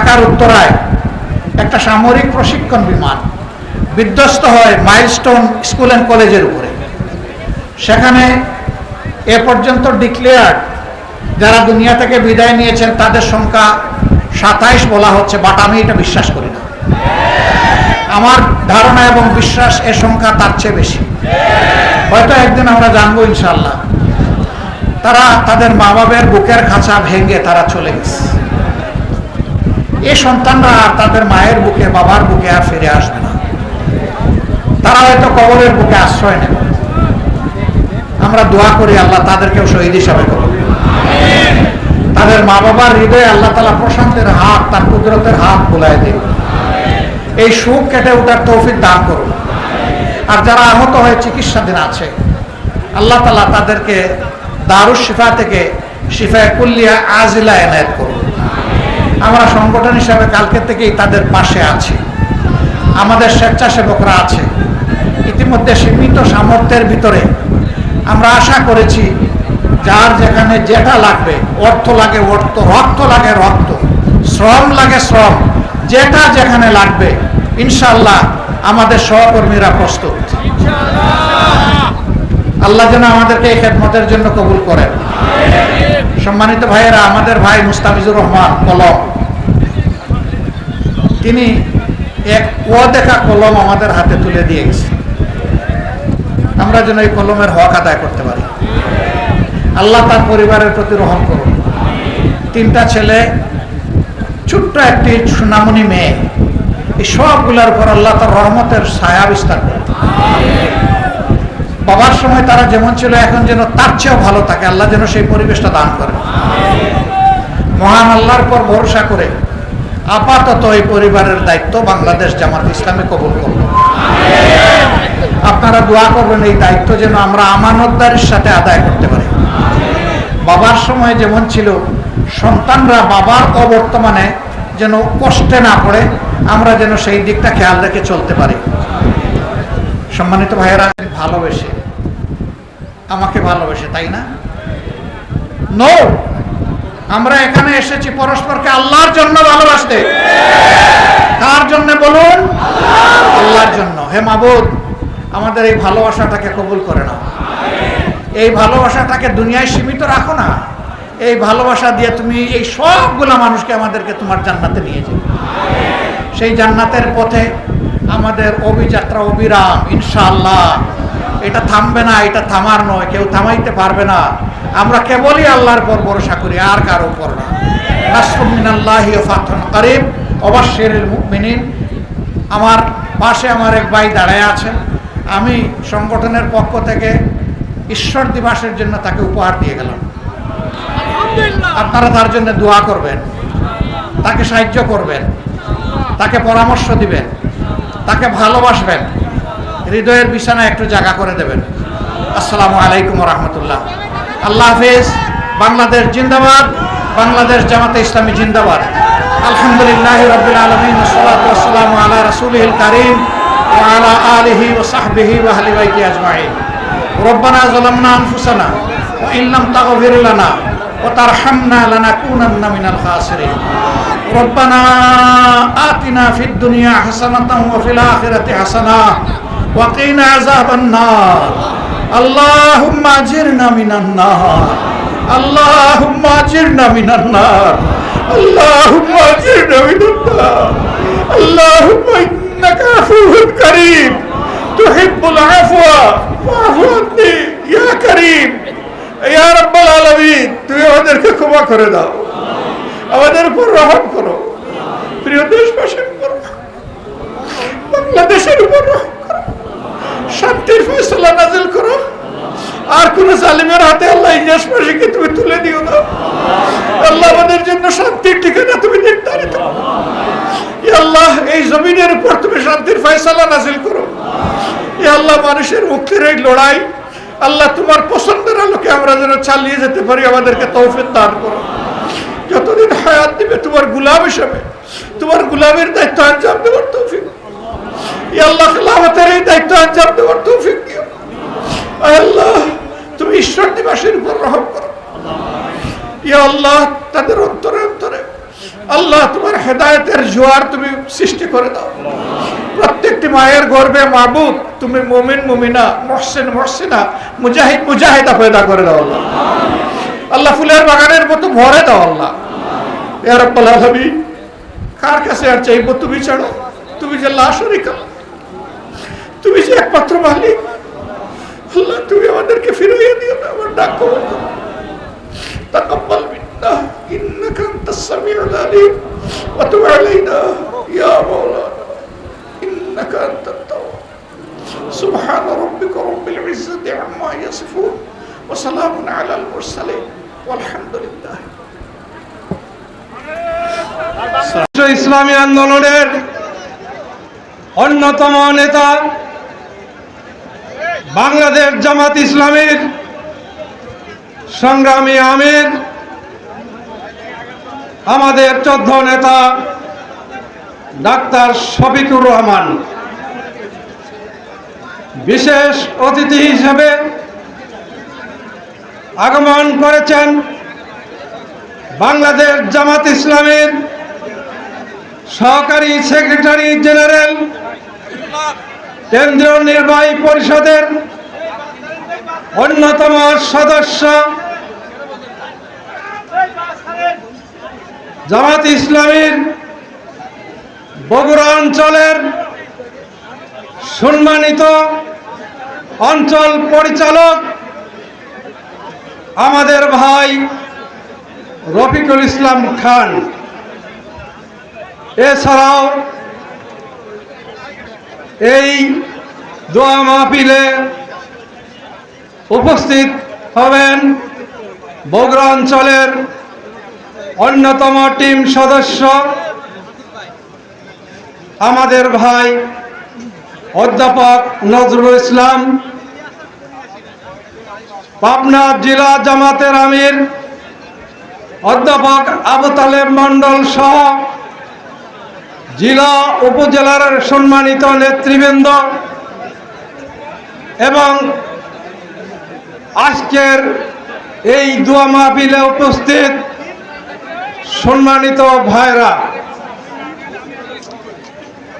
ঢাকার উত্তরায় একটা সামরিক প্রশিক্ষণ বিমান বিধ্বস্ত হয় মাইলস্টোন স্কুল অ্যান্ড কলেজের উপরে। সেখানে এ পর্যন্ত ডিক্লেয়ার্ড যারা দুনিয়া থেকে বিদায় নিয়েছেন, তাদের সংখ্যা সাতাইশ বলা হচ্ছে, বাট আমি এটা বিশ্বাস করি না। আমার ধারণা এবং বিশ্বাস এ সংখ্যা তার চেয়ে বেশি। হয়তো একদিন আমরা জানব ইনশাল্লাহ তারা তাদের মা বাবার বুকের খাঁচা ভেঙে তারা চলে গেছে। এই সন্তানরা আর তাদের মায়ের বুকে, বাবার বুকে আর ফিরে আসবে না। তারা হয়তো কবরের বুকে আশ্রয় নেবে। আমরা দোয়া করি আল্লাহ তাদেরকেও শহীদ হিসাবে করুন তাদের মা বাবার হৃদয়ে আল্লাহ তালা প্রশান্তের হাত, তার কুদরতের হাত বুলাই দিন এই সুখ কেটে ওঠার তৌফিক দান করুন আর যারা আহত হয়ে চিকিৎসাধীন আছে, আল্লাহ তালা তাদেরকে দারুস শিফা থেকে শিফায় কুল্লিয়া আজিলা এনায়ত করুন আমরা সংগঠন হিসাবে কালকে থেকেই তাদের পাশে আছি। আমাদের স্বেচ্ছাসেবকরা আছে। ইতিমধ্যে সীমিত সামর্থ্যের ভিতরে আমরা আশা করেছি, যার যেখানে যেটা লাগবে, অর্থ লাগে অর্থ, রক্ত লাগে রক্ত, শ্রম লাগে শ্রম, যেটা যেখানে লাগবে ইনশাল্লাহ আমাদের সহকর্মীরা প্রস্তুত। আল্লাহ যেন আমাদেরকে এই খেদমতের জন্য কবুল করেন। সম্মানিত ভাইয়েরা, আমাদের ভাই মুস্তাফিজুর রহমান কলম। তিনি এক দেখা কলম আমাদের হাতে তুলে দিয়ে গেছে। আমরা যেন এই কলমের হক আদায় করতে পারি। আল্লাহ তার পরিবারের প্রতি রহম করুন। তিনটা ছেলে, ছোট্ট একটি সুনামনি মেয়ে। এই সবগুলোর উপর আল্লাহ তার রহমতের ছায়া বিস্তার করুন। বাবার সময় তারা যেমন ছিল, এখন যেন তার চেয়েও ভালো থাকে। আল্লাহ যেন সেই পরিবেশটা দান করে। মহান আল্লাহর পর ভরসা করে আপাতত এই পরিবারের দায়িত্ব বাংলাদেশ জামাত ইসলামে কবুল করব আপনারা দোয়া করবেন, এই দায়িত্ব যেন আমরা আমানতদারির সাথে আদায় করতে পারি। বাবার সময় যেমন ছিল, সন্তানরা বাবার অবর্তমানে যেন কষ্টে না পড়ে, আমরা যেন সেই দিকটা খেয়াল রেখে চলতে পারি। সম্মানিত ভাইয়েরা ভালোবেসে আমাকে ভালোবেসে, তাই না? নো আমরা এখানে এসেছি পরস্পরকে আল্লাহর জন্য ভালোবাসতে। কার জন্য বলুন? আল্লাহর জন্য। হে মাবুদ, আমাদের এই ভালোবাসাটাকে কবুল করে না এই ভালোবাসাটাকে দুনিয়ায় সীমিত রাখো না। এই ভালোবাসা দিয়ে তুমি এই সবগুলা মানুষকে আমাদেরকে তোমার জান্নাতে নিয়ে যাবে সেই জান্নাতের পথে আমাদের অভিযাত্রা অবিরাম, ইনশাআল্লাহ। এটা থামবে না এটা থামার নয় কেউ থামাইতে পারবে না। আমরা কেবলই আল্লাহর পর ভরসা করি আর কারও উপর না। নাসরুমিনাল্লাহি ফাতহুন করিম। অবশ্যের মুমিনিন আমার পাশে আমার এক ভাই দাঁড়ায় আছেন আমি সংগঠনের পক্ষ থেকে ঈশ্বর দিবসের জন্য তাকে উপহার দিয়ে গেলাম। আপনারা তার জন্য দোয়া করবেন। তাকে সাহায্য করবেন। তাকে পরামর্শ দিবেন। তাকে ভালোবাসবেন। হৃদয়ের বিছানা একটু জায়গা করে দেবেন আসসালামু আলাইকুম রহমতুল্লাহ আল্লাহ হাফিজ বাংলাদেশ জিন্দাবাদ বাংলাদেশ জামাতে ইসলামী জিন্দাবাদ আলহামদুলিল্লাহ রবিল আলমিন সালাম আলা রসুলহিল করিম وعلى آله وصحبه وأهل بيته أجمعين ربنا ظلمنا أنفسنا وإن لم تغفر لنا وترحمنا لنكونن من الخاسرين ربنا آتنا في الدنيا حسنة وفي الآخرة حسنة وقنا عذاب النار اللهم أجرنا من النار اللهم أجرنا من النار اللهم أجرنا من النار اللهم إنك عفو كريم تحب العفو فاعف عني يا كريم ইয়া রব্বাল আলামিন তুমি আমাদেরকে ক্ষমা করে দাও আমাদের উপর রহম করো প্রিয় দেশবাসীর উপর বাংলাদেশের উপর রহম করো শান্তির ফয়সলা নাজিল করো। আর কোন জালিমের হাতে আল্লাহ এই দেশবাসীকে তুমি তুলে দিও না। আল্লাহ আমাদের জন্য শান্তির ঠিকানা তুমি নির্ধারিত। আল্লাহ, এই জমিনের উপর তুমি শান্তির নাজিল করো। আল্লাহ, মানুষের মুক্তির এই লড়াই, আল্লাহ তোমার পছন্দের আলোকে আমরা যেন চালিয়ে যেতে পারি, আমাদেরকে তৌফিক দান করো। যতদিন হায়াত দিবে তোমার গুলাম হিসাবে, তোমার গুলামের দায়িত্ব আঞ্জাম দেওয়ার তৌফিক। আল্লাহ, খেলাফতের এই দায়িত্ব আঞ্জাম দেওয়ার তৌফিক দিও। আল্লাহ, তুমি ঈশ্বর দিবাসের উপর রহম করো। আল্লাহ, তাদের অন্তরে অন্তরে। আল্লাহ, তোমার হেদায়েতের জোয়ার তুমি সৃষ্টি করে দাও। প্রত্যেকটি মায়ের গর্বে মাহবুব তুমি মুমিন, মুমিনা, মহসিন, মহসিনা, মুজাহিদ, মুজাহিদা পয়দা করে দাও আল্লাহ। আল্লাহ, ফুলের বাগানের মতো ভরে দাও আল্লাহ। রাব্বাল আলামিন, কার কাছে আর চাইব? তুমি ছাড়ো। তুমি যে লাশরিকা একমাত্র মালিক আল্লাহ তুমি আমাদেরকে ফিরিয়ে দিও না আমার ডাক কবুল করো تقبل منا انك انت السميع العليم وتب علينا يا مولانا انك انت التواب سبحان ربك رب العزه عما يصفون وسلام على المرسلين والحمد لله রাষ্ট্র ইসলামী আন্দোলনের অন্যতম নেতা বাংলাদেশ জামাত ইসলামীর সংগ্রামী আমির, আমাদের চোদ্দ নেতা ডাক্তার শফিকুর রহমান। বিশেষ অতিথি হিসেবে আগমন করেছেন বাংলাদেশ জামাত ইসলামের সহকারী সেক্রেটারি জেনারেল কেন্দ্রীয় নির্বাহী পরিষদের অন্যতম সদস্য জামাত ইসলামীর বগুড়া অঞ্চলের সম্মানিত অঞ্চল পরিচালক আমাদের ভাই রফিকুল ইসলাম খান। এছাড়াও এই দোয়া মাহফিলে উপস্থিত হবেন বগুড়া অঞ্চলের অন্যতম টিম সদস্য, আমাদের ভাই অধ্যাপক নজরুল ইসলাম, পাবনা জেলা জামাতের আমির, অধ্যাপক আবু তালেব মন্ডল সহ জেলা উপজেলার সম্মানিত নেতৃবৃন্দ এবং আজকের এই দোয়া মাহফিলে উপস্থিত সম্মানিত ভাইরা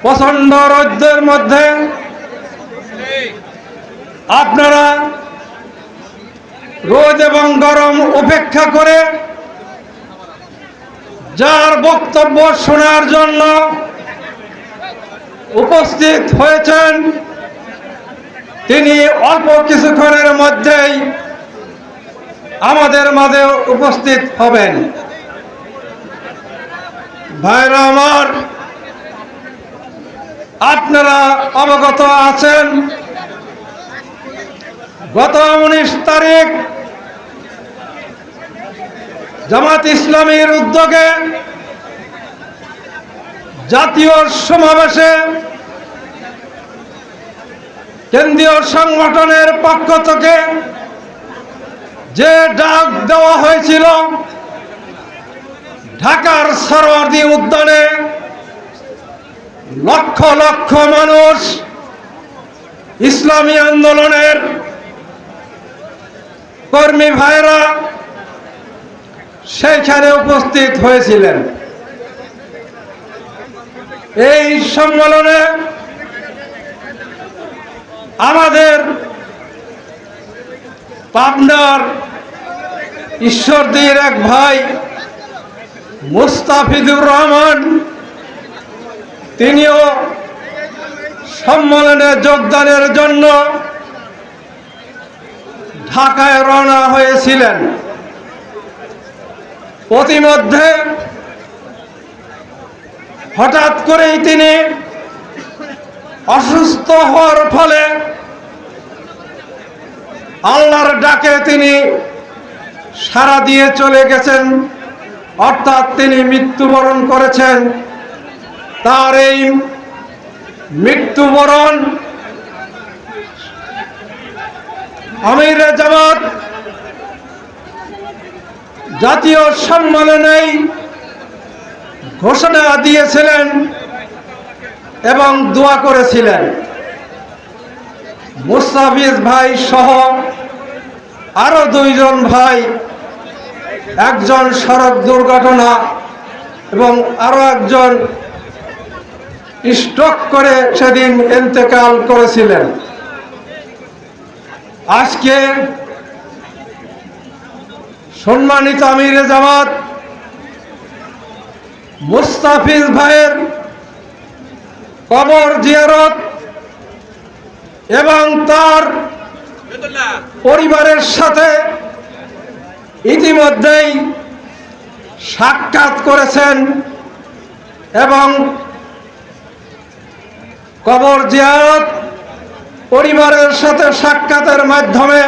প্রচণ্ড রৌদ্রের মধ্যে আপনারা রোদ এবং গরম উপেক্ষা করে যার বক্তব্য শোনার জন্য উপস্থিত হয়েছেন। তিনি অল্প কিছুক্ষণের মধ্যেই আমাদের মাঝে উপস্থিত হবেন। ভাইরা আমার, আপনারা অবগত আছেন, গত উনিশ তারিখ জামাত ইসলামীর উদ্যোগে জাতীয় সমাবেশে কেন্দ্রীয় সংগঠনের পক্ষ থেকে যে ডাক দেওয়া হয়েছিল, ঢাকার সরওয়ার্দী উদ্যানে লক্ষ লক্ষ মানুষ ইসলামী আন্দোলনের কর্মী ভাইরা সেইখানে উপস্থিত হয়েছিলেন। এই সম্মেলনে আমাদের পাবনার ঈশ্বরদীর এক ভাই মুস্তাফিজুর রহমান, তিনিও সম্মেলনে যোগদানের জন্য ঢাকায় রওনা হয়েছিলেন। প্রতিমধ্যে হঠাৎ করেই তিনি অসুস্থ হওয়ার ফলে আল্লাহর ডাকে তিনি সারা দিয়ে চলে গেছেন। অর্থাৎ তিনি মৃত্যুবরণ করেছেন। তার এই মৃত্যুবরণ আমির জামাত জাতীয় সম্মেলনেই ঘোষণা দিয়েছিলেন এবং দোয়া করেছিলেন। মুস্তাফিজ ভাই সহ আরও দুইজন ভাই, একজন সড়ক দুর্ঘটনা এবং আরও একজন স্ট্রোক করে সেদিন ইন্তেকাল করেছিলেন। আজকে সম্মানিত আমির জামাত মুস্তাফিজ ভাইয়ের কবর জিয়ারত এবং তার পরিবারের সাথে ইতিমধ্যেই সাক্ষাৎ করেছেন এবং কবর জিয়ারত পরিবারের সাথে সাক্ষাতের মাধ্যমে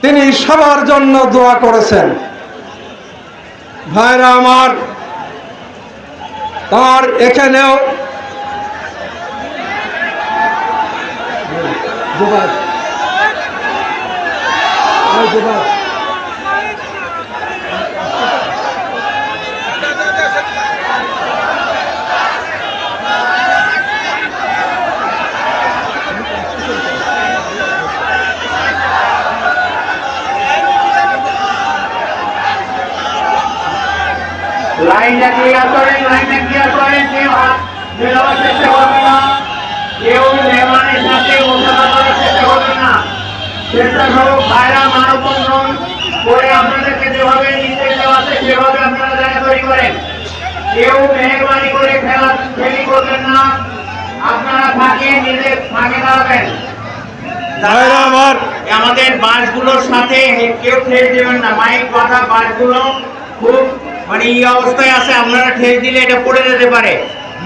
তিনি সবার জন্য দোয়া করেছেন। ভাইরা আমার তার এখানেও লাইনটা ক্লিয়ার করেন লাইনটা কেউ হাত মেলাবার চেষ্টা করবে না। কেউ মেহমানের সাথে মোকাবিলা করার চেষ্টা করবে না। স্বেচ্ছাসেবক ভাইরা মানববন্ধন। করে আপনাদেরকে যেভাবে নির্দেশ দেওয়া আছে সেভাবে আপনারা জায়গা তৈরি করেন। কেউ মেহরবানি করে খেলা খেলি করবেন না। আপনারা ফাঁকে নিজে ফাঁকে দাঁড়াবেন। আমাদের বাসগুলোর সাথে কেউ ঠেল দেবেন না। মাইক কথা বাসগুলো খুব মানে এই অবস্থায় আছে, আপনারা ঠেল দিলে এটা পড়ে যেতে পারে।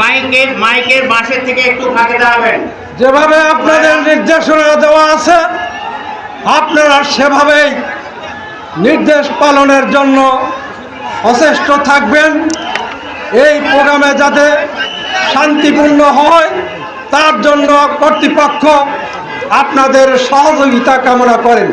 মাইকের মাইকের বাসের থেকে একটু ফাঁকে দাঁড়াবেন। যেভাবে আপনাদের নির্দেশনা দেওয়া আছে, আপনারা সেভাবেই নির্দেশ পালনের জন্য সচেষ্ট থাকবেন। এই প্রোগ্রামে যাতে শান্তিপূর্ণ হয়, তার জন্য কর্তৃপক্ষ আপনাদের সহযোগিতা কামনা করেন।